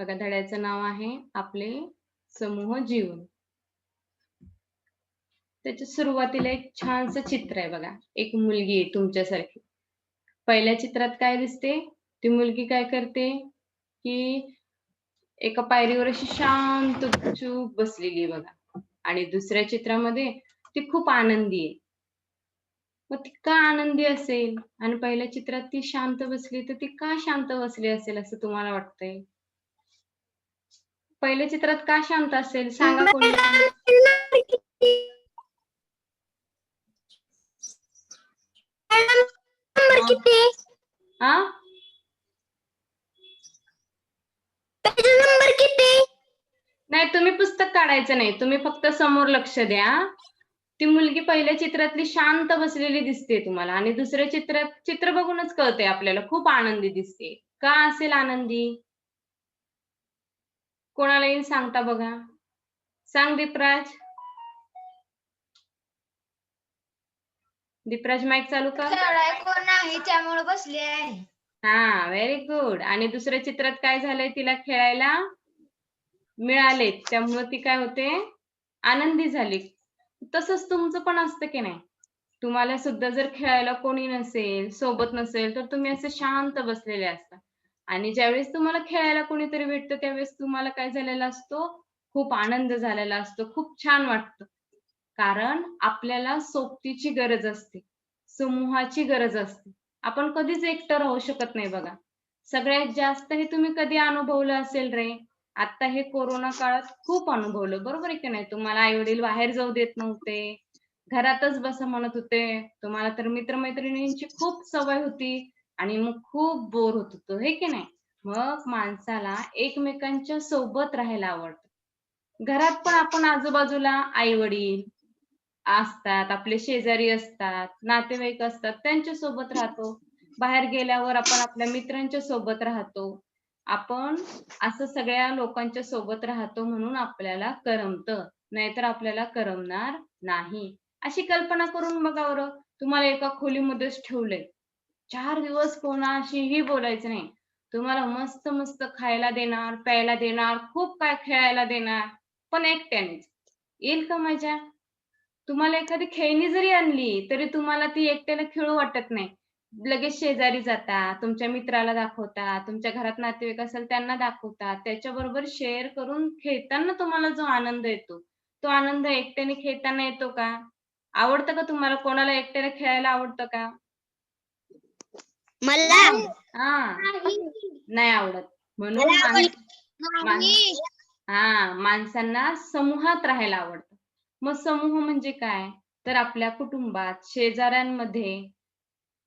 बघा धड्याचं नाव आहे आपले समूह जीवन. त्याच्या सुरुवातीला एक छानसं चित्र आहे बघा एक मुलगी आहे तुमच्यासारखी. पहिल्या चित्रात काय दिसते? ती मुलगी काय करते? की एका पायरीवर अशी शांत चूप बसलेली आहे बघा. आणि दुसऱ्या चित्रामध्ये ती खूप आनंदी आहे. मग ती का आनंदी असेल? आणि पहिल्या चित्रात ती शांत बसली तर ती का शांत बसली असेल असं तुम्हाला वाटतंय? पहिल्या चित्रात का शांत असेल? सांगा कोणी. हा नाही तुम्ही पुस्तक काढायचं नाही. तुम्ही फक्त समोर लक्ष द्या. ती मुलगी पहिल्या चित्रातली शांत बसलेली दिसते तुम्हाला. आणि दुसऱ्या चित्रात चित्र बघूनच कळते आपल्याला. खूप आनंदी दिसते. का असेल आनंदी? कोणाला येईल सांगता बघा. सांग दीपराज. दीपराज माईक चालू कर. खेळाय कोण नाही त्यामुळे बसली आहे. हा व्हेरी गुड आणि दुसऱ्या चित्रात काय झालंय तिला खेळायला? मिळाले त्यामुळे ती काय होते? आनंदी झाली. तसंच तुमचं पण असतं की नाही? तुम्हाला सुद्धा जर खेळायला कोणी नसेल सोबत नसेल तर तुम्ही असे शांत बसलेले असता. आणि ज्यावेळेस तुम्हाला खेळायला कोणीतरी भेटतं त्यावेळेस तुम्हाला काय झालेला असतो? खूप आनंद झालेला असतो. खूप छान वाटतं. कारण आपल्याला सोबतीची गरज असते. समूहाची गरज असते. आपण कधीच एकटं राहू शकत नाही बघा. सगळ्यात जास्त हे तुम्ही कधी अनुभवलं असेल रे? आता हे कोरोना काळात खूप अनुभवलं. बरोबर आहे की नाही? तुम्हाला आई वडील बाहेर जाऊ देत नव्हते. घरातच बसा म्हणत होते. तुम्हाला तर मित्रमैत्रिणींची खूप सवय होती. आणि मग खूप बोर होत होतो हे की नाही? मग माणसाला एकमेकांच्या सोबत राहायला आवडतं. घरात पण आपण आजूबाजूला आई वडील असतात आपले शेजारी असतात नातेवाईक असतात त्यांच्यासोबत राहतो. बाहेर गेल्यावर आपण आपल्या मित्रांच्या सोबत राहतो. आपण असं सगळ्या लोकांच्या सोबत राहतो म्हणून आपल्याला करमतं. नाहीतर आपल्याला करमणार नाही. अशी कल्पना करून बघा बरं तुम्हाला एका खोलीमध्येच ठेवलंय. चार दिवस कोणाशीही बोलायचं नाही. तुम्हाला मस्त मस्त खायला देणार प्यायला देणार खूप काय खेळायला देणार पण एकट्यानेच येईल का मजा? तुम्हाला एखादी खेळणी जरी आणली तरी तुम्हाला ती एकट्याला खेळू वाटत नाही. लगेच शेजारी जाता तुमच्या मित्राला दाखवता तुमच्या घरात नातेवाईक असेल त्यांना दाखवता त्याच्याबरोबर शेअर करून खेळताना तुम्हाला जो आनंद येतो तो आनंद एकट्याने खेळताना येतो का? आवडतं का तुम्हाला? कोणाला एकट्याने खेळायला आवडतं का? मला हा. नाही आवडत. म्हणून हा माणसांना समूहात राहायला आवडतं. मग समूह म्हणजे काय? तर आपल्या कुटुंबात शेजाऱ्यांमध्ये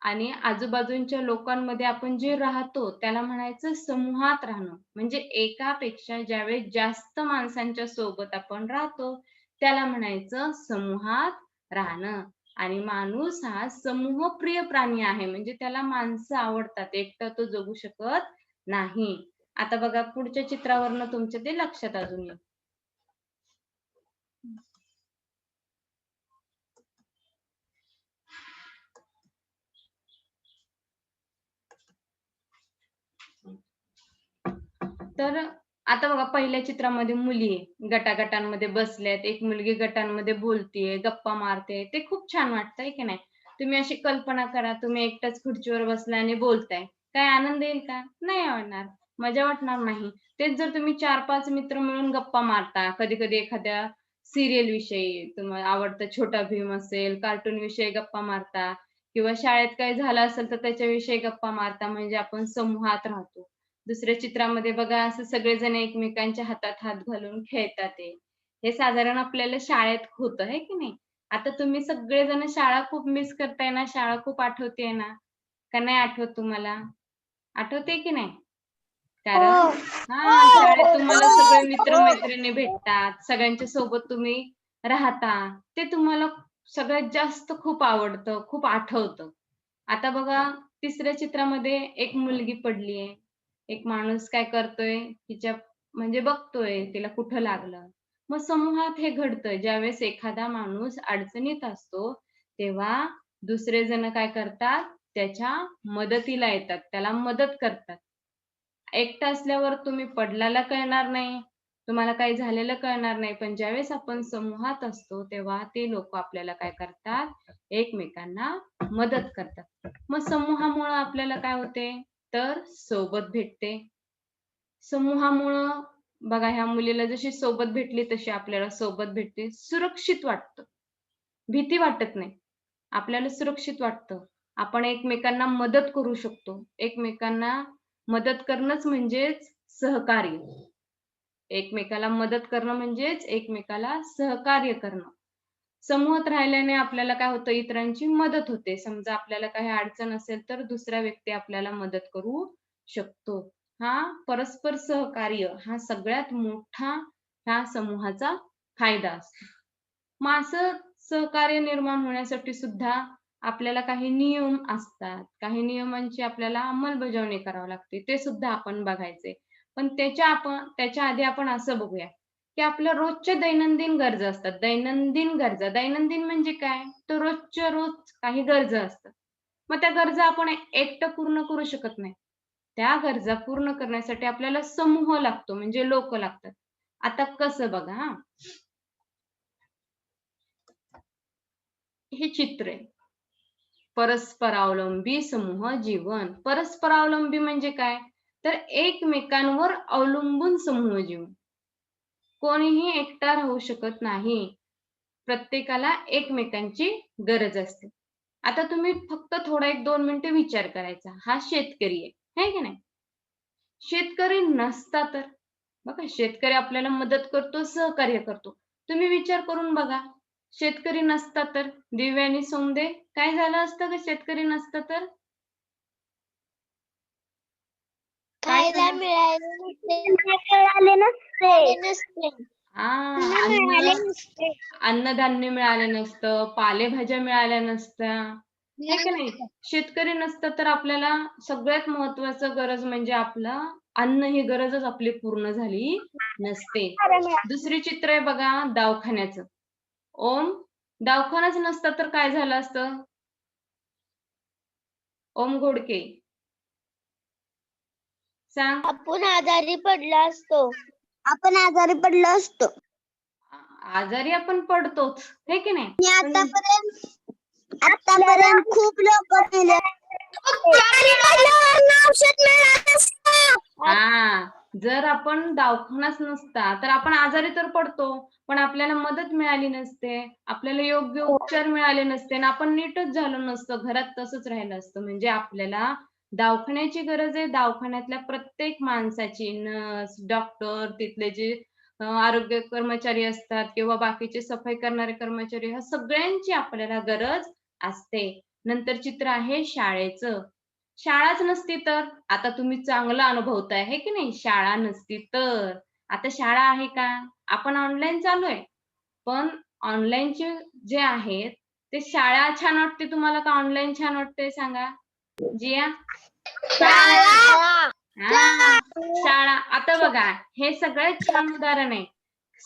आणि आजूबाजूच्या लोकांमध्ये आपण जे राहतो त्याला म्हणायचं समूहात राहणं. म्हणजे एकापेक्षा ज्यावेळेस जास्त माणसांच्या सोबत आपण राहतो त्याला म्हणायचं समूहात राहणं. आणि माणूस हा समूह प्रिय प्राणी आहे. म्हणजे त्याला माणसं आवडतात. एकटा तो जगू शकत नाही. आता बघा पुढच्या चित्रावरनं तुमच्या ते लक्षात अजून येईल. तर आता बघा पहिल्या चित्रामध्ये मुली आहे. गटागटांमध्ये बसल्यात. एक मुलगी गटांमध्ये बोलतीये गप्पा मारते. ते खूप छान वाटतंय की नाही? तुम्ही अशी कल्पना करा तुम्ही एकटाच खुर्चीवर बसलाय आणि बोलताय. काय आनंद येईल का? नाही वाटणार मजा वाटणार नाही. तेच जर तुम्ही चार पाच मित्र मिळून गप्पा मारता कधी कधी एखाद्या सिरियल विषयी तुम्हाला आवडतं छोटा भीम असेल कार्टून विषयी गप्पा मारता किंवा शाळेत काही झालं असेल तर त्याच्याविषयी गप्पा मारता म्हणजे आपण समूहात राहतो. दुसऱ्या चित्रामध्ये बघा असं सगळेजण एकमेकांच्या हातात हात घालून खेळतात ते. हे साधारण आपल्याला शाळेत होतं है की नाही? आता तुम्ही सगळेजण शाळा खूप मिस करताय ना? शाळा खूप आठवते ना? का नाही आठवत तुम्हाला? आठवते की नाही? कारण हा. शाळेत तुम्हाला सगळे मित्रमैत्रिणी भेटतात. सगळ्यांच्या सोबत तुम्ही राहता. ते तुम्हाला सगळ्यात जास्त खूप आवडतं खूप आठवतं. आता बघा तिसऱ्या चित्रामध्ये एक मुलगी पडलीये. एक माणूस काय करतोय तिच्या म्हणजे बघतोय तिला कुठं लागलं. मग समूहात हे घडतं ज्यावेळेस एखादा माणूस अडचणीत असतो तेव्हा दुसरे जण काय करतात? त्याच्या मदतीला येतात. त्याला मदत करतात. एकटं असल्यावर तुम्ही पडल्याला कळणार नाही. तुम्हाला काही झालेलं कळणार नाही. पण ज्यावेळेस आपण समूहात असतो तेव्हा ते लोक आपल्याला काय करतात? एकमेकांना मदत करतात. मग समूहामुळं आपल्याला काय होते? तर सोबत भेटते. समूहामुळं बघा ह्या मुलीला जशी सोबत भेटली तशी आपल्याला सोबत भेटते. सुरक्षित वाटतं. भीती वाटत नाही. आपल्याला सुरक्षित वाटतं. आपण एकमेकांना मदत करू शकतो. एकमेकांना मदत करणंच म्हणजेच सहकार्य. एकमेकाला मदत करणं म्हणजेच एकमेकाला सहकार्य करणं. समूहात राहिल्याने आपल्याला काय होतं? इतरांची मदत होते. समजा आपल्याला काही अडचण असेल तर दुसरा व्यक्ती आपल्याला मदत करू शकतो. हा परस्पर सहकार्य हा सगळ्यात मोठा ह्या समूहाचा फायदा असतो. मग असं सहकार्य निर्माण होण्यासाठी सुद्धा आपल्याला काही नियम असतात. काही नियमांची आपल्याला अंमलबजावणी करावी लागते. ते सुद्धा आपण बघायचे. पण त्याच्या आपण त्याच्या आधी आपण असं बघूया. की आपल्या रोजच्या दैनंदिन गरजा असतात. दैनंदिन गरजा. दैनंदिन म्हणजे काय? तर रोजच्या रोज काही गरजा असतात. मग त्या गरजा आपण एकटं पूर्ण करू शकत नाही. त्या गरजा पूर्ण करण्यासाठी आपल्याला समूह लागतो म्हणजे लोक लागतात. आता कसं बघा हा. हे चित्र आहे. परस्परावलंबी समूह जीवन. परस्परावलंबी म्हणजे काय? तर एकमेकांवर अवलंबून समूह जीवन. कोणीही एकटा राहू शकत नाही प्रत्येकाला एकमेकांची गरज असते आता तुम्ही फक्त थोडा एक दोन मिनिटं विचार करायचा हा शेतकरी आहे है की नाही शेतकरी नसता तर बघा शेतकरी आपल्याला मदत करतो सहकार्य करतो तुम्ही विचार करून बघा शेतकरी नसता तर दिव्या आणि सोंदे काय झालं असतं का शेतकरी नसतं तर काय? मिळाले नसते हा. अन्न नसते. अन्नधान्य मिळालं नसतं पालेभाज्या मिळाल्या नसत्या. है की नाही? शेतकरी नसतं तर आपल्याला सगळ्यात महत्वाचं गरज म्हणजे आपलं अन्न ही गरजच आपली पूर्ण झाली नसते. दुसरी चित्र आहे बघा दवाखान्याचं. ओम दवाखानाच नसता तर काय झालं असतं? ओम घोडके. सांग. आपण आजारी पडला असतो. आपण आजारी पडलो असतो. आजारी आपण पडतोच हे की नाही? मी आतापर्यंत आतापर्यंत खूप लोक मेले. हा जर आपण दवाखानाच नसता तर आपण आजारी तर पडतो पण आपल्याला मदत मिळाली नसते आपल्याला योग्य उपचार मिळाले नसते आणि आपण नीटच झालो नसतो घरात तसंच राहिलं असतं म्हणजे आपल्याला दवाखान्याची गरज आहे. दवाखान्यातल्या प्रत्येक माणसाची नर्स डॉक्टर तिथले जे आरोग्य कर्मचारी असतात किंवा बाकीचे सफाई करणारे कर्मचारी ह्या सगळ्यांची आपल्याला गरज असते. नंतर चित्र आहे शाळेचं. शाळाच नसती तर आता तुम्ही चांगला अनुभवताय हे की नाही? शाळा नसती तर. आता शाळा आहे का? आपण ऑनलाईन चालू आहे. पण ऑनलाईनचे जे आहेत ते शाळा छान वाटते तुम्हाला का? ऑनलाईन छान वाटते सांगा? जिया? हा शाळा. आता बघा हे सगळ्यात छान उदाहरण आहे.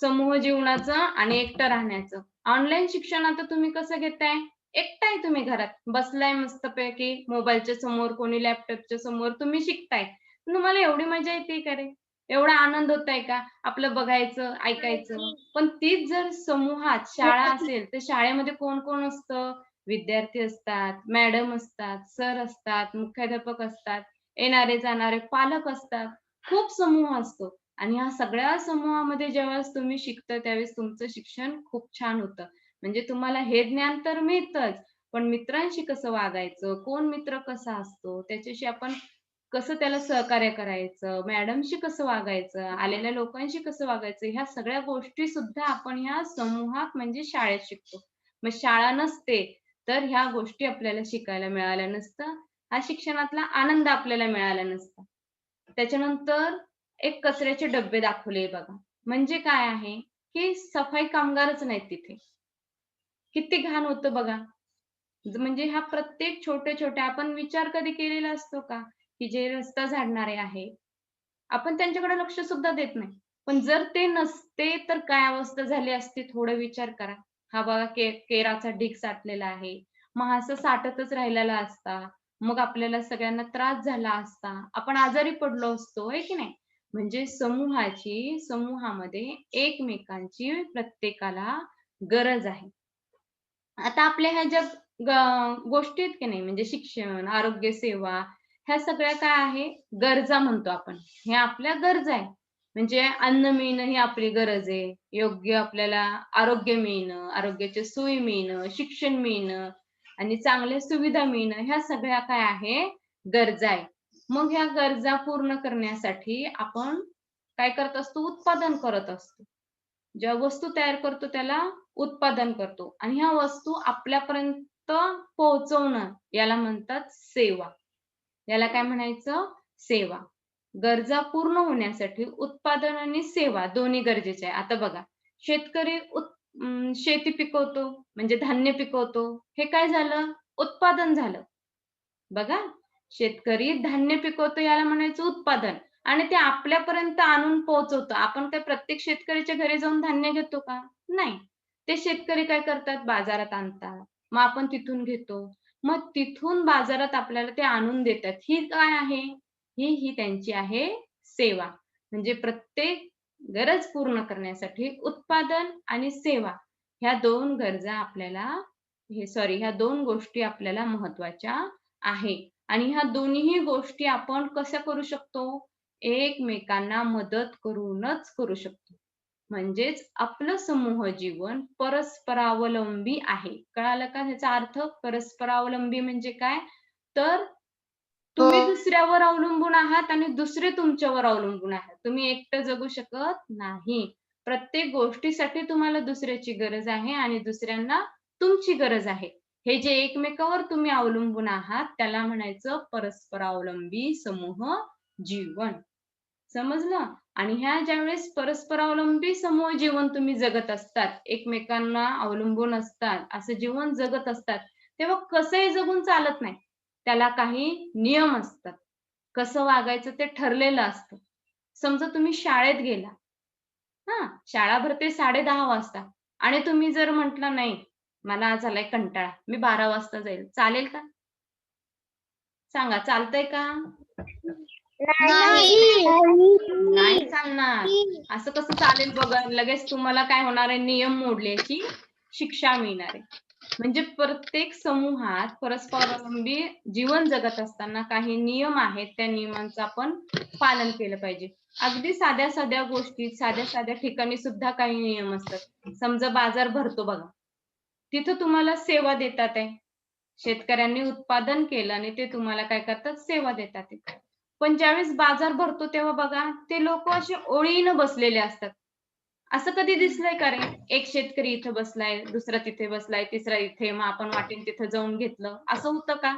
समूह जीवनाचं आणि एकटं राहण्याचं. ऑनलाईन शिक्षण आता तुम्ही कसं घेताय? एकटाय तुम्ही घरात. बसलाय मस्तपैकी मोबाईलच्या समोर कोणी लॅपटॉपच्या समोर तुम्ही शिकताय. तुम्हाला एवढी मजा येते का रे? एवढा आनंद होताय का? आपलं बघायचं ऐकायचं. पण तीच जर समूहात शाळा असेल तर शाळेमध्ये कोण कोण असतं? विद्यार्थी असतात मॅडम असतात सर असतात मुख्याध्यापक असतात येणारे जाणारे पालक असतात खूप समूह असतो. आणि ह्या सगळ्या समूहामध्ये ज्यावेळेस तुम्ही शिकता त्यावेळेस तुमचं शिक्षण खूप छान होतं. म्हणजे तुम्हाला हे ज्ञान तर मिळतच पण मित्रांशी कसं वागायचं कोण मित्र कसा असतो त्याच्याशी आपण कसं त्याला सहकार्य करायचं मॅडमशी कसं वागायचं आलेल्या लोकांशी कसं वागायचं ह्या सगळ्या गोष्टी सुद्धा आपण ह्या समूहात म्हणजे शाळेत शिकतो. मग शाळा नसते तर ह्या गोष्टी आपल्याला शिकायला मिळाल्या नसतं. हा शिक्षणातला आनंद आपल्याला मिळाला नसता. त्याच्यानंतर एक कचऱ्याचे डबे दाखवले बघा. म्हणजे काय आहे की सफाई कामगारच नाहीत तिथे. किती घाण होतं बघा. म्हणजे ह्या प्रत्येक छोटे छोटे आपण विचार कधी केलेला असतो का? की जे रस्ता झाडणारे आहे आपण त्यांच्याकडे लक्ष सुद्धा देत नाही. पण जर ते नसते तर काय अवस्था झाली असती? थोडं विचार करा. हा बघा के केराचा ढीग साठलेला आहे. मग असं साठतच राहिलेला असता. मग आपल्याला सगळ्यांना त्रास झाला असता. आपण आजारी पडलो असतो आहे की नाही? म्हणजे समूहाची समूहामध्ये एकमेकांची प्रत्येकाला गरज आहे. आता आपल्या ह्या ज्या गोष्टी आहेत की नाही? म्हणजे शिक्षण आरोग्य सेवा ह्या सगळ्या काय आहे? गरजा म्हणतो आपण. ह्या आपल्या गरजा आहे म्हणजे अन्न मिळणं ही आपली गरज आहे. योग्य आपल्याला आरोग्य मिळणं आरोग्याची सोयी मिळणं शिक्षण मिळणं आणि चांगल्या सुविधा मिळणं ह्या सगळ्या काय आहे? गरजा आहे. मग ह्या गरजा पूर्ण करण्यासाठी आपण काय करत असतो? उत्पादन करत असतो. ज्या वस्तू तयार करतो त्याला उत्पादन करतो. आणि ह्या वस्तू आपल्यापर्यंत पोहोचवणं याला म्हणतात सेवा. याला काय म्हणायचं? सेवा. गरजा पूर्ण होण्यासाठी उत्पादन आणि सेवा दोन्ही गरजेचे आहे. आता बघा शेतकरी शेती पिकवतो म्हणजे धान्य पिकवतो हे काय झालं? उत्पादन झालं. बघा शेतकरी धान्य पिकवतो याला म्हणायचं उत्पादन आणि ते आपल्यापर्यंत आणून पोहोचवतो. आपण काय प्रत्येक शेतकऱ्याच्या घरी जाऊन धान्य घेतो का? नाही. ते शेतकरी काय करतात? बाजारात आणतात. मग आपण तिथून घेतो. मग तिथून बाजारात आपल्याला ते आणून देतात. ही काय आहे? ही ही त्यांची आहे सेवा. म्हणजे प्रत्येक गरज पूर्ण करण्यासाठी उत्पादन आणि सेवा ह्या दोन गरजा आपल्याला हे सॉरी ह्या दोन गोष्टी आपल्याला महत्त्वाच्या आहे. आणि ह्या दोन्ही गोष्टी आपण कशा करू शकतो? एकमेकांना मदत करूनच करू शकतो. म्हणजेच आपलं समूह जीवन परस्परावलंबी आहे. कळालं का ह्याचा अर्थ? परस्परावलंबी म्हणजे काय? तर तुम्ही दुसऱ्यावर अवलंबून आहात आणि दुसरे तुमच्यावर अवलंबून आहात. तुम्ही एकटं जगू शकत नाही. प्रत्येक गोष्टीसाठी तुम्हाला दुसऱ्याची गरज आहे आणि दुसऱ्यांना तुमची गरज आहे. हे जे एकमेकावर तुम्ही अवलंबून आहात त्याला म्हणायचं परस्परावलंबी समूह जीवन. समजलं? आणि ह्या ज्यावेळेस परस्परावलंबी समूह जीवन तुम्ही जगत असतात एकमेकांना अवलंबून असतात असं जीवन जगत असतात तेव्हा कसंही जगून चालत नाही. त्याला काही नियम असतात. कसं वागायचं ते ठरलेलं असतं. समजा तुम्ही शाळेत गेला. हा शाळा भरते साडे दहा वाजता. आणि तुम्ही जर म्हंटल नाही मला आज आलाय कंटाळा. मी बारा वाजता जाईल. चालेल का? सांगा चालतंय का? नाही. नाही चालणार. असं कसं चालेल बघा. लगेच तुम्हाला काय होणार आहे? नियम मोडल्याची शिक्षा मिळणार आहे. म्हणजे प्रत्येक समूहात परस्परावलंबी जीवन जगत असताना काही नियम आहेत त्या नियमांचं आपण पालन केलं पाहिजे. अगदी साध्या साध्या गोष्टीत साध्या साध्या ठिकाणी सुद्धा काही नियम असतात. समजा बाजार भरतो बघा. तिथं तुम्हाला सेवा देतात आहे. शेतकऱ्यांनी उत्पादन केलं आणि ते तुम्हाला काय करतात? सेवा देतात. पण ज्यावेळेस बाजार भरतो तेव्हा बघा ते लोक असे ओळीनं बसलेले असतात. असं कधी दिसलंय का रे? एक शेतकरी इथं बसलाय दुसरा तिथे बसलाय तिसरा इथे मग आपण वाटेल तिथं जाऊन घेतलं. असं होतं का?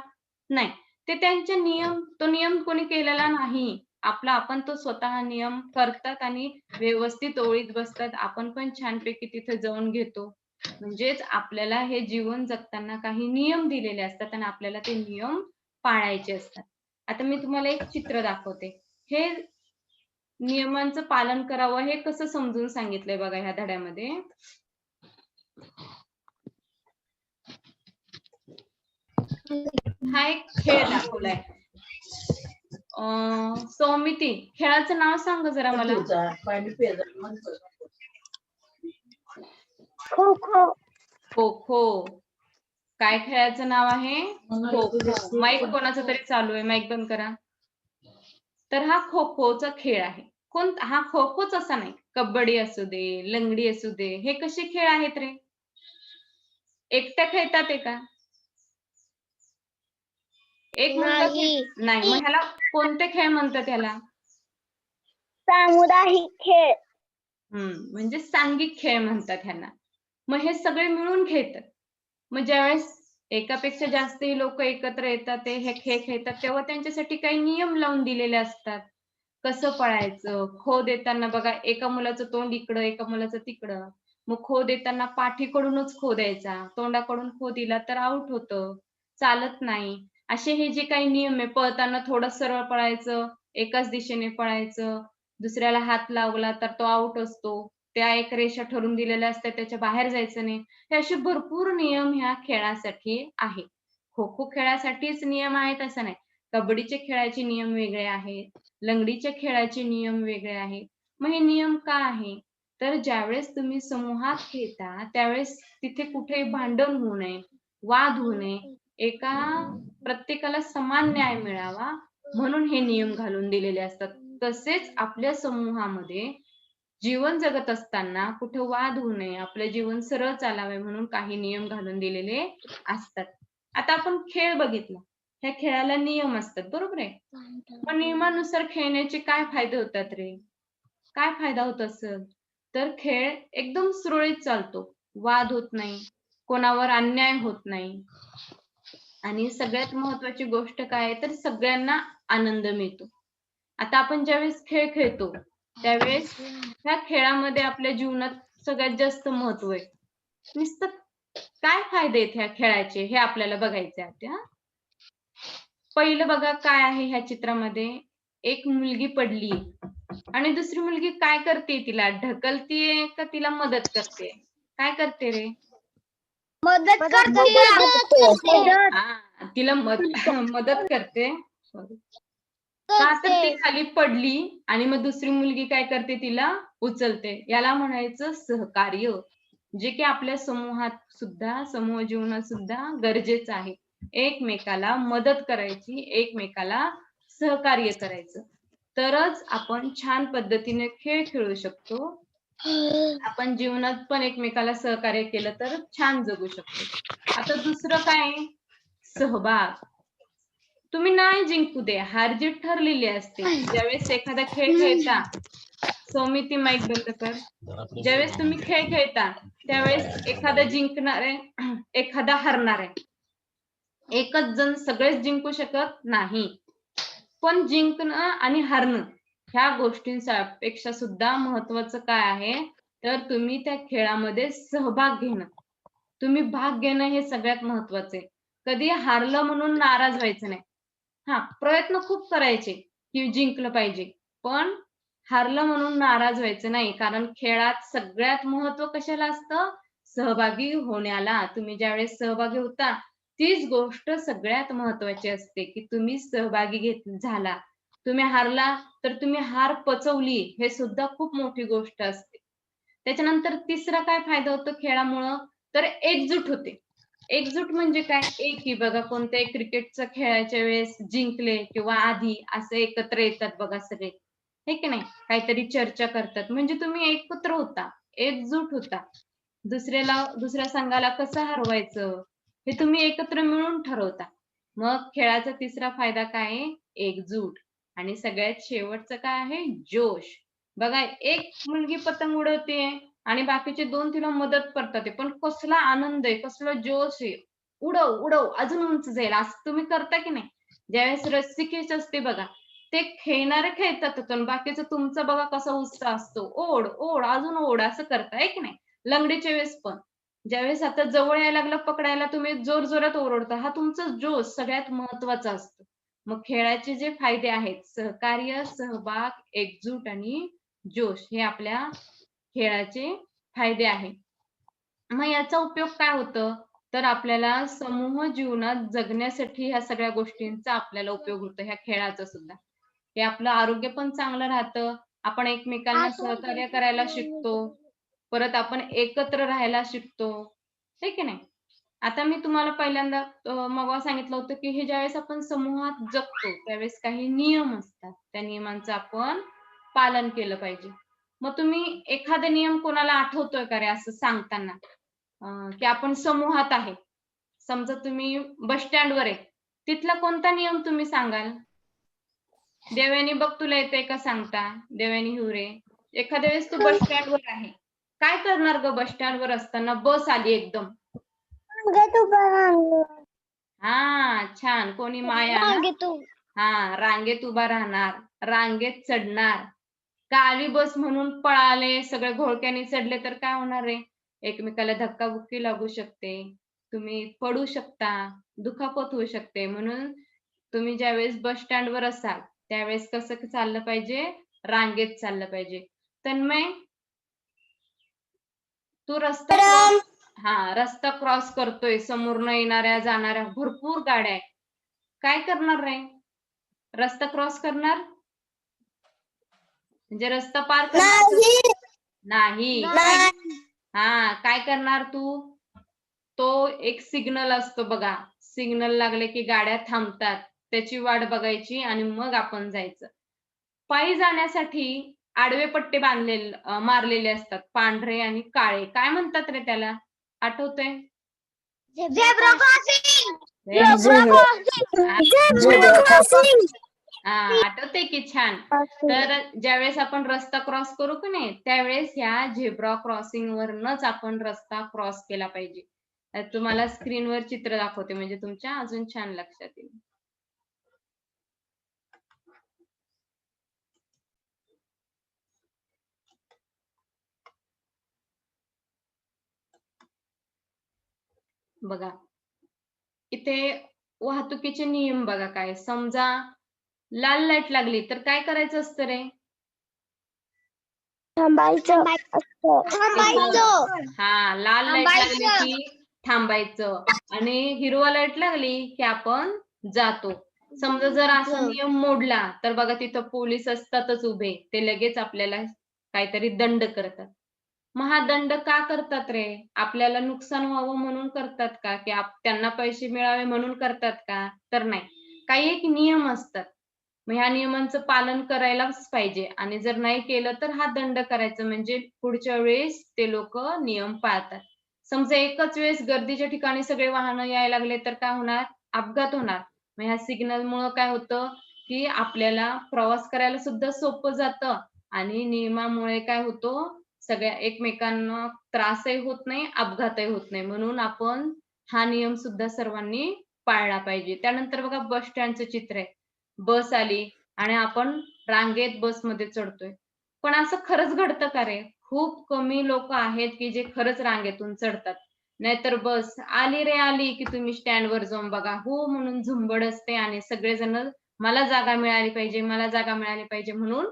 नाही. ते त्यांचे नियम तो नियम कोणी केलेला नाही. आपला आपण तो स्वतः नियम करतात आणि व्यवस्थित ओळीत बसतात. आपण पण छानपैकी तिथे जाऊन घेतो. म्हणजेच आपल्याला हे जीवन जगताना काही नियम दिलेले असतात आणि आपल्याला ते नियम पाळायचे असतात. आता मी तुम्हाला एक चित्र दाखवते. हे नियमांचं पालन करावं हे कसं समजून सांगितलंय बघा ह्या धड्यामध्ये? हा एक खेळ दाखवलाय. सौमिती खेळाचं नाव सांग जरा मला. खो खो. खो खो. काय खेळाचं नाव आहे? खो खो. माईक कोणाचं तरी चालू आहे माईक बंद करा. तर हा खो खोचा खेळ आहे. कोण हा खो खोच असा नाही. कबड्डी असू दे लंगडी असू दे हे कसे खेळ आहेत रे? एकट्या खेळतात ते का? एक नाही. मग ह्याला कोणते खेळ म्हणतात ह्याला? सामुदायिक खेळ. हम्म म्हणजे सांघिक खेळ म्हणतात ह्यांना. मग हे सगळे मिळून खेळतात. मग ज्यावेळेस एकापेक्षा जास्त लोक एकत्र येतात ते हे खेळ खेळतात तेव्हा त्यांच्यासाठी काही नियम लावून दिलेले असतात. कसं पळायचं? खो देताना बघा एका मुलाचं तोंड इकडं एका मुलाचं तिकडं. मग खो देताना पाठीकडूनच खो द्यायचा. तोंडाकडून खो दिला तर आउट होतं. चालत नाही. असे हे जे काही नियम आहे पळताना थोडं सरळ पळायचं एकाच दिशेने पळायचं दुसऱ्याला हात लावला तर तो आउट असतो. त्या एक रेषा ठरून दिलेल्या असतात त्याच्या बाहेर जायचं नाही. हे असे भरपूर नियम ह्या खेळासाठी आहे खो खो खेळासाठीच नियम आहेत असं नाही. कबड्डीचे खेळाचे नियम वेगळे आहेत. लंगडीच्या खेळाचे नियम वेगळे आहेत. मग हे नियम का आहे? तर ज्यावेळेस तुम्ही समूहात खेळता त्यावेळेस तिथे कुठे भांडण होऊ नये वाद होऊ नये. एका प्रत्येकाला समान न्याय मिळावा म्हणून हे नियम घालून दिलेले असतात. तसेच आपल्या समूहामध्ये जीवन जगत असताना कुठे वाद होऊ नये आपलं जीवन सरळ चालावे म्हणून काही नियम घालून दिलेले असतात. आता आपण खेळ बघितला. ह्या खेळाला नियम असतात बरोबर आहे? मग नियमानुसार खेळण्याचे काय फायदे होतात रे? काय फायदा होत असेल? तर खेळ एकदम सुरळीत चालतो. वाद होत नाही कोणावर अन्याय होत नाही. आणि सगळ्यात महत्वाची गोष्ट काय आहे? तर सगळ्यांना आनंद मिळतो. आता आपण ज्यावेळेस खेळ खेळतो त्यावेळेस ह्या खेळामध्ये आपल्या जीवनात सगळ्यात जास्त महत्त्व आहे. नुसतं काय फायदे आहेत ह्या खेळाचे? हे आपल्याला बघायचे आहेत पहिलं बघा काय आहे ह्या चित्रामध्ये. एक मुलगी पडली. आणि दुसरी मुलगी काय करते तिला? ढकलतीये का तिला मदत करते? काय करते रे? मदत करते. हा तिला मद मदत करते. Sorry. का तर ती खाली पडली आणि मग दुसरी मुलगी काय करते तिला? उचलते. याला म्हणायचं सहकार्य. जे की आपल्या समूहात सुद्धा समूह जीवनात सुद्धा गरजेचं आहे. एकमेकाला मदत करायची एकमेकाला सहकार्य करायचं. तरच आपण छान पद्धतीने खेळ खेळू शकतो. आपण जीवनात पण एकमेकाला सहकार्य केलं तर छान जगू शकतो. आता दुसरं काय? सहभाग. तुम्ही नाही जिंकू दे. हार जीत ठरलेली असते. ज्यावेळेस एखादा खेळ खेळता सौमिती माईक बंद कर. ज्यावेळेस तुम्ही खेळ खेळता त्यावेळेस एखादा जिंकणार आहे एखादा हरणार. आहे एकच जण सगळेच जिंकू शकत नाही. पण जिंकणं आणि हरणं ह्या गोष्टींपेक्षा सुद्धा महत्वाचं काय आहे? तर तुम्ही त्या खेळामध्ये सहभाग घेणं. तुम्ही भाग घेणं हे सगळ्यात महत्वाचं आहे. कधी हारलं म्हणून नाराज व्हायचं नाही. हा प्रयत्न खूप करायचे की जिंकलं पाहिजे. पण हारलं म्हणून नाराज व्हायचं नाही. कारण खेळात सगळ्यात महत्त्व कशाला असतं? सहभागी होण्याला. तुम्ही ज्यावेळेस सहभागी होता तीच गोष्ट सगळ्यात महत्वाची असते की तुम्ही सहभागी घेत झाला तुम्ही हारला तर तुम्ही हार पचवली हे सुद्धा खूप मोठी गोष्ट असते. त्याच्यानंतर तिसरा काय फायदा होतो खेळामुळं? तर एकजूट होते. एकजूट म्हणजे काय? एक ही बघा कोणत्याही क्रिकेटचा खेळाच्या वेळेस जिंकले किंवा आधी असं एकत्र येतात बघा सगळे. हे की नाही? काहीतरी चर्चा करतात. म्हणजे तुम्ही एकत्र होता एकजूट होता. दुसऱ्याला दुसऱ्या संघाला कसं हरवायचं? हे तुम्ही एकत्र मिळून ठरवता. मग खेळाचा तिसरा फायदा काय आहे? एकजूट. आणि सगळ्यात शेवटचं काय आहे? जोश. बघा एक मुलगी पतंग उडवते आणि बाकीचे दोन तिला मदत करतात पण कसला आनंद आहे कसला जोश आहे. उडव उडव अजून उंच जाईल. असं तुम्ही करता की नाही? ज्यावेळेस रस्सी खेच असते बघा ते खेळणारे खेळतात पण बाकीचं तुमचा बघा कसा उत्साह असतो. ओढ ओढ अजून ओढ असं करताय की नाही? लंगडीच्या वेळेस पण. ज्यावेळेस आता जवळ यायला लागलं पकडायला तुम्ही जोर जोरात ओरडता हा तुमचा जोश सगळ्यात महत्त्वाचा असतो. मग खेळाचे जे फायदे आहेत सहकार्य सहभाग एकजूट आणि जोश हे आपल्या खेळाचे फायदे आहेत. मग याचा उपयोग काय होतं? तर आपल्याला समूह जीवनात जगण्यासाठी ह्या सगळ्या गोष्टींचा आपल्याला उपयोग होतो ह्या खेळाचा सुद्धा. हे आपलं आरोग्य पण चांगलं राहतं आपण एकमेकांना सहकार्य करायला शिकतो. परत आपण एकत्र राहायला शिकतो. हे की नाही? आता मी तुम्हाला पहिल्यांदा अं, मग सांगितलं होतं की हे ज्यावेळेस आपण समूहात जगतो त्यावेळेस काही नियम असतात. त्या नियमांचं आपण पालन केलं पाहिजे. मग तुम्ही एखादा नियम कोणाला आठवतोय का रे असं सांगताना? की आपण समूहात आहे. समजा तुम्ही बस स्टँडवर आहे. तिथला कोणता नियम तुम्ही सांगाल? देवयानी बघ तुला येतंय का सांगता? देवयानी हिवरे. एखाद्या वेळेस तू बस स्टँडवर आहे. काय करणार ग बस स्टँडवर असताना? बस आली एकदम. हा छान. कोणी माया हा रांगेत उभा राहणार. रांगेत चढणार. का आली बस म्हणून पळाले. सगळे घोळक्याने चढले तर काय होणार आहे एकमेकाला धक्काबुक्की लागू शकते. तुम्ही पडू शकता. दुखापत होऊ शकते. म्हणून तुम्ही ज्यावेळेस बस स्टँडवर असाल त्यावेळेस कसं चाललं पाहिजे? रांगेत चाललं पाहिजे. तन्मय तू रस्ता हा रस्ता क्रॉस करतोय समोरनं येणाऱ्या जाणाऱ्या भरपूर गाड्या आहे काय करणार रे? रस्ता क्रॉस करणार? म्हणजे रस्ता पार करणार नाही. हा काय करणार तू? तो एक सिग्नल असतो बघा. सिग्नल लागले की गाड्या थांबतात. त्याची वाट बघायची आणि मग आपण जायचं. पायी जाण्यासाठी आडवे पट्टे बांधलेले अं, मारलेले असतात. पांढरे आणि काळे. काय म्हणतात रे त्याला? आठवतंय? आठवतंय की छान. तर ज्यावेळेस आपण रस्ता क्रॉस करू की नाही त्यावेळेस ह्या झेब्रा क्रॉसिंग वरनच आपण रस्ता क्रॉस केला पाहिजे. तुम्हाला स्क्रीनवर चित्र दाखवते. म्हणजे तुमच्या अजून छान लक्षात येईल. बघा. इथे वाहतुकीचे नियम बघा काय. समजा लाल लाइट लागली तर काय करायचं असतं रे? थांबायचं थांबायचं. हा लाल लाइट लागली. की थांबायचं. आणि हिरवा लाइट लागली की आपण जातो. समजा जर असा. नियम मोडला तर बघा तिथं पोलीस असतातच उभे. ते लगेच आपल्याला काहीतरी दंड करतात. महादंड का करतात रे? आपल्याला नुकसान व्हावं म्हणून करतात का? की त्यांना पैसे मिळावे म्हणून करतात का? तर नाही. काही एक नियम असतात. मग ह्या नियमांचं पालन करायलाच पाहिजे. आणि जर नाही केलं तर हा दंड करायचा. म्हणजे पुढच्या वेळेस ते लोक नियम पाळतात. समजा एकच वेळेस गर्दीच्या ठिकाणी सगळे वाहनं यायला लागले तर काय होणार? अपघात होणार. मग ह्या सिग्नल मुळे काय होतं? की आपल्याला प्रवास करायला सुद्धा सोपं जातं. आणि नियमामुळे काय होतो? सगळ्या एकमेकांना त्रासही होत नाही अपघातही होत नाही. म्हणून आपण हा नियम सुद्धा सर्वांनी पाळला पाहिजे. त्यानंतर बघा बस स्टँडचं चित्र आहे. बस आली आणि आपण रांगेत बसमध्ये चढतोय. पण असं खरंच घडतं का रे? खूप कमी लोक आहेत की जे खरंच रांगेतून चढतात. नाहीतर बस आली रे आली की तुम्ही स्टँडवर जाऊन बघा. हो म्हणून झुंबड असते आणि सगळेजण मला जागा मिळाली पाहिजे मला जागा मिळाली पाहिजे म्हणून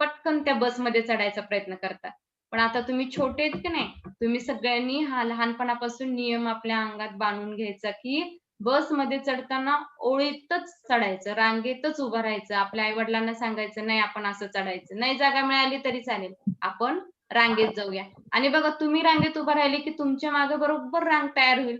पटकन त्या बसमध्ये चढायचा प्रयत्न करतात. पण आता तुम्ही छोटे आहेत की नाही तुम्ही सगळ्यांनी हा लहानपणापासून नियम आपल्या अंगात बांधून घ्यायचा की बसमध्ये चढताना ओळीतच चढायचं रांगेतच उभं राहायचं. आपल्या आई वडिलांना सांगायचं नाही आपण असं चढायचं. नाही जागा मिळाली तरी चालेल. आपण रांगेत जाऊया. आणि बघा तुम्ही रांगेत उभं राहिले की तुमच्या मागे बरोबर रांग तयार होईल.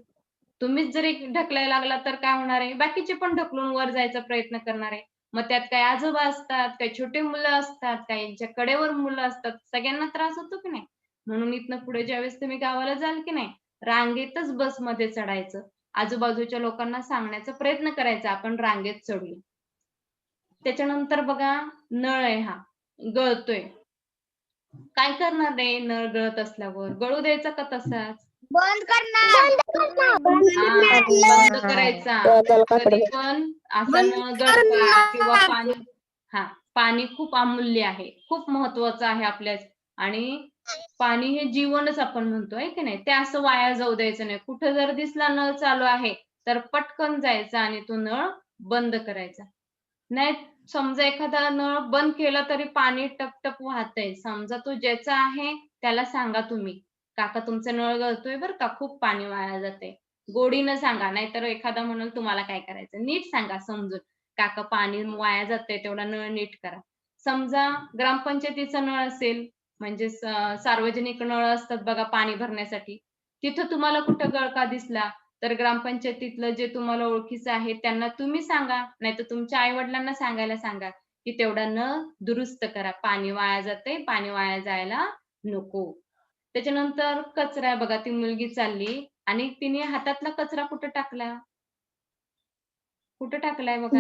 तुम्हीच जरी ढकलायला लागला तर काय होणार आहे? बाकीचे पण ढकलून वर जायचा प्रयत्न करणार आहे. मग त्यात काही आजोबा असतात काही छोटे मुलं असतात काहींच्या कडेवर मुलं असतात सगळ्यांना त्रास होतो की नाही? म्हणून इथनं पुढे ज्यावेळेस तुम्ही गावाला जाल की नाही रांगेतच बसमध्ये चढायचं. आजूबाजूच्या लोकांना सांगण्याचा प्रयत्न करायचा आपण रांगेत चढूया त्याच्यानंतर बघा नळ आहे हा गळतोय. काय करणार रे? नळ गळत असल्यावर. गळू द्यायचा का तसाच? बंद करणार. बंद करायचा. कधी पण असा न किंवा पाणी हा पाणी खूप अमूल्य आहे. खूप महत्वाचं आहे आपल्या आणि पाणी हे जीवनच आपण म्हणतोय की नाही? ते असं वाया जाऊ द्यायचं नाही. कुठं जर दिसला नळ चालू आहे तर पटकन जायचा आणि तो नळ बंद करायचा. नाही समजा एखादा नळ बंद केला तरी पाणी टपटप वाहतंय. समजा तो ज्याचा आहे त्याला सांगा तुम्ही. काका तुमचा नळ गळतोय बर का खूप पाणी वाया जाते. गोडीनं सांगा नाहीतर एखादा म्हणून तुम्हाला काय करायचं? नीट सांगा समजून. काका पाणी वाया जातंय तेवढा नळ नीट करा. समजा ग्रामपंचायतीचा नळ असेल म्हणजे सार्वजनिक नळ असतात बघा पाणी भरण्यासाठी. तिथं तुम्हाला कुठं गळका दिसला तर ग्रामपंचायतीतलं जे तुम्हाला ओळखीचं आहे त्यांना तुम्ही सांगा. नाहीतर तुमच्या आई वडिलांना सांगायला सांगा की तेवढा नळ दुरुस्त करा. पाणी वाया जाते पाणी वाया जायला नको. त्याच्यानंतर कचरा आहे बघा ती मुलगी चालली आणि तिने हातातला कचरा कुठं टाकला? कुठं टाकलाय बघा?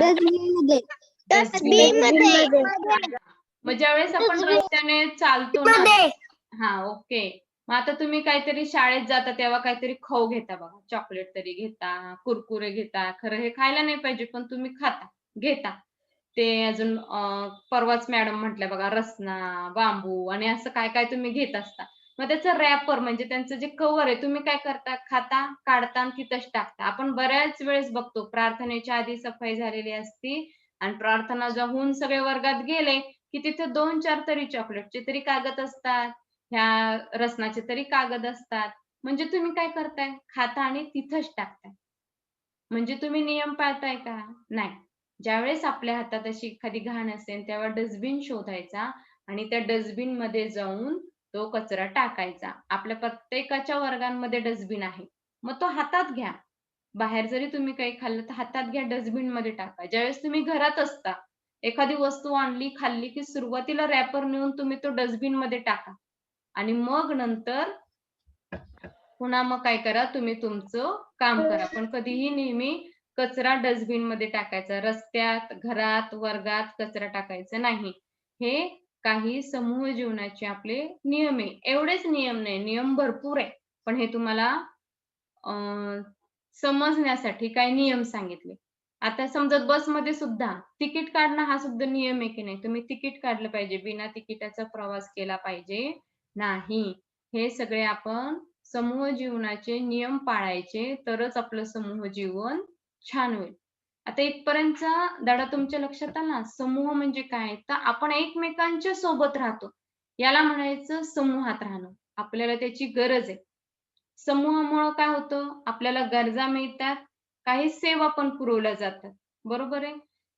मग ज्यावेळेस आपण रस्त्याने चालतो ना हा ओके. मग आता तुम्ही काहीतरी शाळेत जाता तेव्हा काहीतरी खाऊ घेता बघा. चॉकलेट तरी घेता कुरकुरे घेता खरं हे खायला नाही पाहिजे पण तुम्ही खाता घेता. ते अजून परवाच मॅडम म्हटल्या बघा रसना बांबू आणि असं काय काय तुम्ही घेत असता. मग त्याचं रॅपर म्हणजे त्यांचं जे कव्हर आहे तुम्ही काय करता? खाता काढता आणि तिथंच टाकता. आपण बऱ्याच वेळेस बघतो प्रार्थनेच्या आधी सफाई झालेली असती आणि प्रार्थना जाऊन सगळे वर्गात गेले की तिथे दोन चार तरी चॉकलेटचे तरी कागद असतात ह्या रसनाचे तरी कागद असतात. म्हणजे तुम्ही काय करताय? खाता आणि तिथंच टाकताय. म्हणजे तुम्ही नियम पाळताय का? नाही. ज्यावेळेस आपल्या हातात अशी एखादी घाण असेल तेव्हा डस्टबिन शोधायचा आणि त्या डस्टबिनमध्ये जाऊन तो कचरा टाकायचा. आपल्या प्रत्येकाच्या वर्गांमध्ये डस्टबिन आहे. मग तो हातात घ्या. बाहेर जरी तुम्ही काही खाल्लं तर हातात घ्या डस्टबिनमध्ये टाका. ज्यावेळेस तुम्ही घरात असता एखादी वस्तू आणली खाल्ली की सुरुवातीला रॅपर नेऊन तुम्ही तो डस्टबिनमध्ये टाका. आणि मग नंतर पुन्हा मग काय करा तुम्ही तुमचं काम करा. पण कधीही नेहमी कचरा डस्टबिनमध्ये टाकायचा. रस्त्यात घरात वर्गात कचरा टाकायचा नाही. हे काही समूह जीवनाचे आपले नियम आहे. एवढेच नियम नाही नियम भरपूर आहे. पण हे तुम्हाला समजण्यासाठी काही नियम सांगितले. आता समजा बसमध्ये सुद्धा तिकीट काढणं हा सुद्धा नियम आहे की नाही? तुम्ही तिकीट काढलं पाहिजे बिना तिकिटाचा प्रवास केला पाहिजे नाही. हे सगळे आपण समूह जीवनाचे नियम पाळायचे तरच आपलं समूह जीवन छान होईल. आता इथपर्यंतचा दादा तुमच्या लक्षात आला? समूह म्हणजे काय? तर आपण एकमेकांच्या सोबत राहतो. याला म्हणायचं समूहात राहणं. आपल्याला त्याची गरज आहे. समूहामुळं काय होतं? आपल्याला गरजा मिळतात. काही सेवा पण पुरवल्या जातात. बरोबर आहे?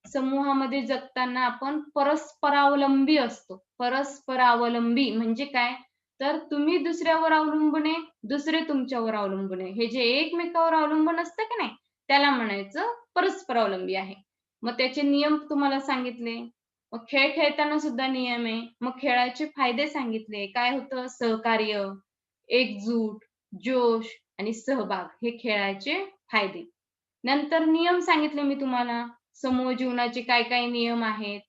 समूहामध्ये जगताना आपण परस्परावलंबी असतो. परस्परावलंबी म्हणजे काय? तर तुम्ही दुसऱ्यावर अवलंबून आहे दुसरे तुमच्यावर अवलंबून आहे. हे जे एकमेकावर अवलंबून असतं की नाही? त्याला म्हणायचं परस्परावलंबी आहे. मग त्याचे नियम तुम्हाला सांगितले. मग खेळ खेळताना सुद्धा नियम आहे. मग खेळाचे फायदे सांगितले. काय होतं? सहकार्य एकजूट जोश आणि सहभाग हे खेळाचे फायदे. नंतर नियम सांगितले मी तुम्हाला. समूह जीवनाचे काय काय नियम आहेत?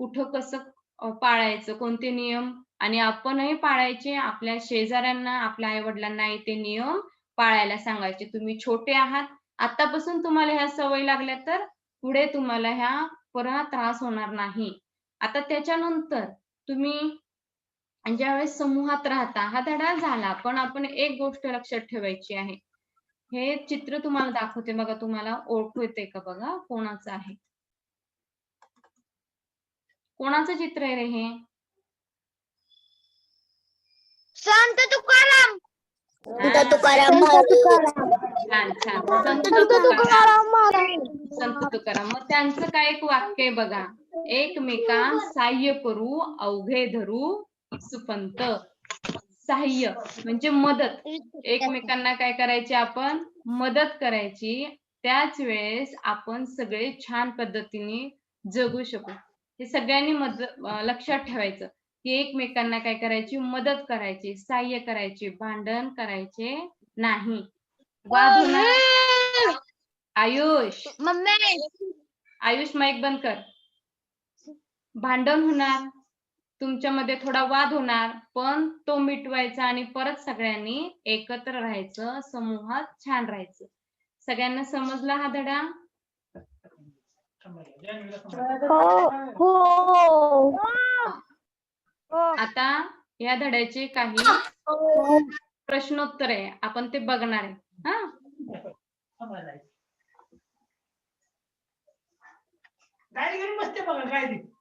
कुठं कसं पाळायचं? कोणते नियम? आणि आपणही पाळायचे. आपल्या शेजाऱ्यांना आपल्या आई वडिलांना ते नियम पाळायला सांगायचे. तुम्ही छोटे आहात आतापासून तुम्हाला ह्या सवय लागल्या तर पुढे तुम्हाला ह्या पुन्हा त्रास होणार नाही. आता त्याच्यानंतर तुम्ही ज्यावेळेस समूहात राहता हा धडा झाला पण आपण एक गोष्ट लक्षात ठेवायची आहे. हे चित्र तुम्हाला दाखवते बघा तुम्हाला ओळखू येते का बघा? कोणाचं आहे? कोणाचं चित्र आहे रे हे? संत तुकाराम. तुकाराम. छान छान. संत तुकाराम. संत तुकाराम. मग त्यांचं काय एक वाक्य आहे बघा. एकमेका सहाय्य करू अवघे धरू सुपंत. सहाय्य म्हणजे मदत. एकमेकांना काय करायची आपण? मदत करायची. त्याच वेळेस आपण सगळे छान पद्धतीने जगू शकू. हे सगळ्यांनी मद लक्षात ठेवायचं. की एकमेकांना काय करायची? मदत करायची. सहाय्य करायची. भांडण करायचे नाही. वाद होणार आयुष! मम्मी! आयुष माईक बंद कर. भांडण होणार. तुमच्यामध्ये थोडा वाद होणार. पण तो मिटवायचा आणि परत सगळ्यांनी एकत्र राहायचं. समूहात छान राहायचं. सगळ्यांना समजला हा धडा? हो आता या धड्याचे काही प्रश्नोत्तर आहे आपण ते बघणार आहे. हा गाडी घेऊन बसते बघा काय ते